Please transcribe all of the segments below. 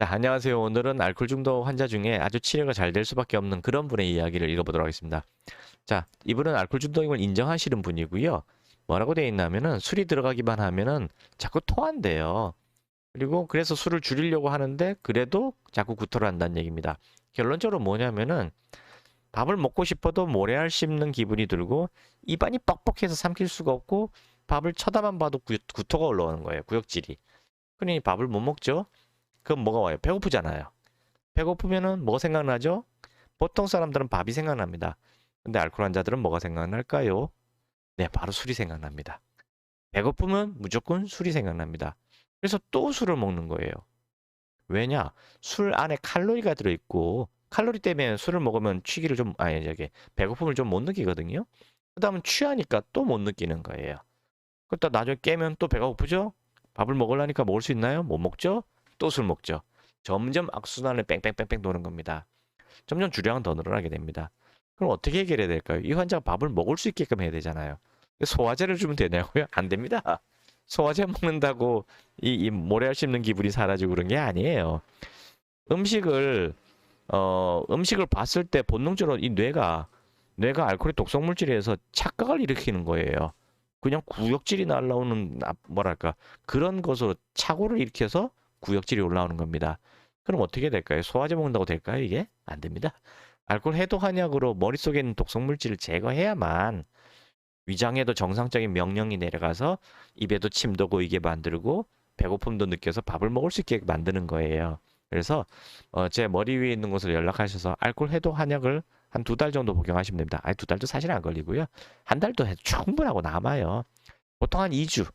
자, 안녕하세요. 오늘은 알코올 중독 환자 중에 아주 치료가 잘 될 수밖에 없는 그런 분의 이야기를 읽어보도록 하겠습니다. 자, 이분은 알코올 중독임을 인정하시는 분이고요. 뭐라고 되어 있냐면은 술이 들어가기만 하면은 자꾸 토한대요. 그리고 그래서 술을 줄이려고 하는데 그래도 자꾸 구토를 한다는 얘기입니다. 결론적으로 뭐냐면은 밥을 먹고 싶어도 모래알 씹는 기분이 들고 입안이 뻑뻑해서 삼킬 수가 없고 밥을 쳐다만 봐도 구, 구토가 올라오는 거예요. 구역질이. 그러니 밥을 못 먹죠. 그럼 뭐가 와요? 배고프잖아요. 배고프면은 뭐 생각나죠? 보통 사람들은 밥이 생각납니다. 근데 알코올 환자들은 뭐가 생각날까요? 네, 바로 술이 생각납니다. 배고프면 무조건 술이 생각납니다. 그래서 또 술을 먹는 거예요. 왜냐? 술 안에 칼로리가 들어있고 칼로리 때문에 술을 먹으면 취기를 좀 아니 저기 배고픔을 좀 못 느끼거든요. 그다음은 취하니까 또 못 느끼는 거예요. 그러다 나중에 깨면 또 배가 고프죠? 밥을 먹으려니까 먹을 수 있나요? 못 먹죠? 또 술 먹죠. 점점 악순환을 뺑뺑뺑뺑 도는 겁니다. 점점 주량은 더 늘어나게 됩니다. 그럼 어떻게 해결해야 될까요? 이 환자가 밥을 먹을 수 있게끔 해야 되잖아요. 소화제를 주면 되냐고요? 안 됩니다. 소화제 먹는다고 이, 이 모래알 씹는 기분이 사라지고 그런 게 아니에요. 음식을 어 음식을 봤을 때 본능적으로 이 뇌가 뇌가 알코올의 독성 물질에서 착각을 일으키는 거예요. 그냥 구역질이 날라오는 나- 뭐랄까 그런 것으로 착오를 일으켜서 구역질이 올라오는 겁니다. 그럼 어떻게 될까요? 소화제 먹는다고 될까요? 이게 안 됩니다. 알코올 해독 한약으로 머릿속에 있는 독성 물질을 제거해야만 위장에도 정상적인 명령이 내려가서 입에도 침도 고이게 만들고 배고픔도 느껴서 밥을 먹을 수 있게 만드는 거예요. 그래서 어, 제 머리 위에 있는 곳으로 연락하셔서 알코올 해독 한약을 한 두 달 정도 복용하시면 됩니다. 아니 두 달도 사실 안 걸리고요. 한 달도 해도 충분하고 남아요. 보통 한 2주,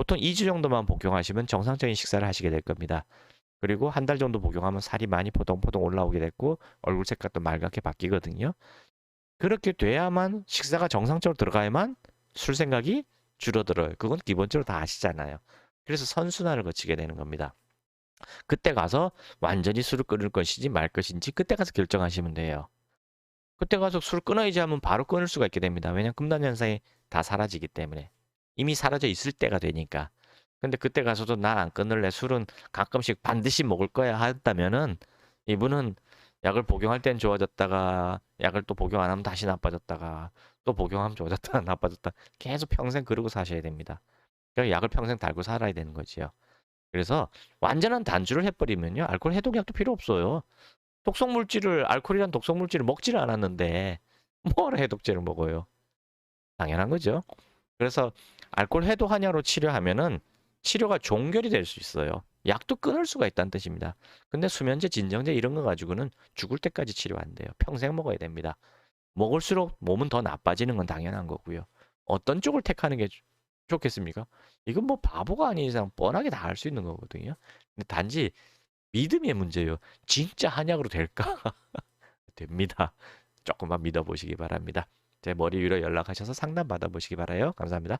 보통 2주 정도만 복용하시면 정상적인 식사를 하시게 될 겁니다. 그리고 한 달 정도 복용하면 살이 많이 포동포동 올라오게 됐고 얼굴 색깔도 맑게 바뀌거든요. 그렇게 돼야만 식사가 정상적으로 들어가야만 술 생각이 줄어들어요. 그건 기본적으로 다 아시잖아요. 그래서 선순환을 거치게 되는 겁니다. 그때 가서 완전히 술을 끊을 것인지 말 것인지 그때 가서 결정하시면 돼요. 그때 가서 술 끊어야지 하면 바로 끊을 수가 있게 됩니다. 왜냐하면 금단 현상이 다 사라지기 때문에 이미 사라져 있을 때가 되니까. 근데 그때 가서도 난 안 끊을래 술은 가끔씩 반드시 먹을 거야 한다면은 이분은 약을 복용할 땐 좋아졌다가 약을 또 복용 안 하면 다시 나빠졌다가 또 복용하면 좋아졌다가 나빠졌다 계속 평생 그러고 사셔야 됩니다. 그러니까 약을 평생 달고 살아야 되는 거지요. 그래서 완전한 단주를 해버리면요 알코올 해독약도 필요 없어요. 독성 물질을 알코올이란 독성 물질을 먹지를 않았는데 뭐하러 해독제를 먹어요? 당연한 거죠. 그래서 알코올 해독 한약으로 치료하면은 치료가 종결이 될 수 있어요. 약도 끊을 수가 있다는 뜻입니다. 근데 수면제, 진정제 이런 거 가지고는 죽을 때까지 치료 안 돼요. 평생 먹어야 됩니다. 먹을수록 몸은 더 나빠지는 건 당연한 거고요. 어떤 쪽을 택하는 게 좋- 좋겠습니까? 이건 뭐 바보가 아닌 이상 뻔하게 다 알 수 있는 거거든요. 근데 단지 믿음의 문제예요. 진짜 한약으로 될까? 됩니다. 조금만 믿어보시기 바랍니다. 제 머리 위로 연락하셔서 상담 받아보시기 바라요. 감사합니다.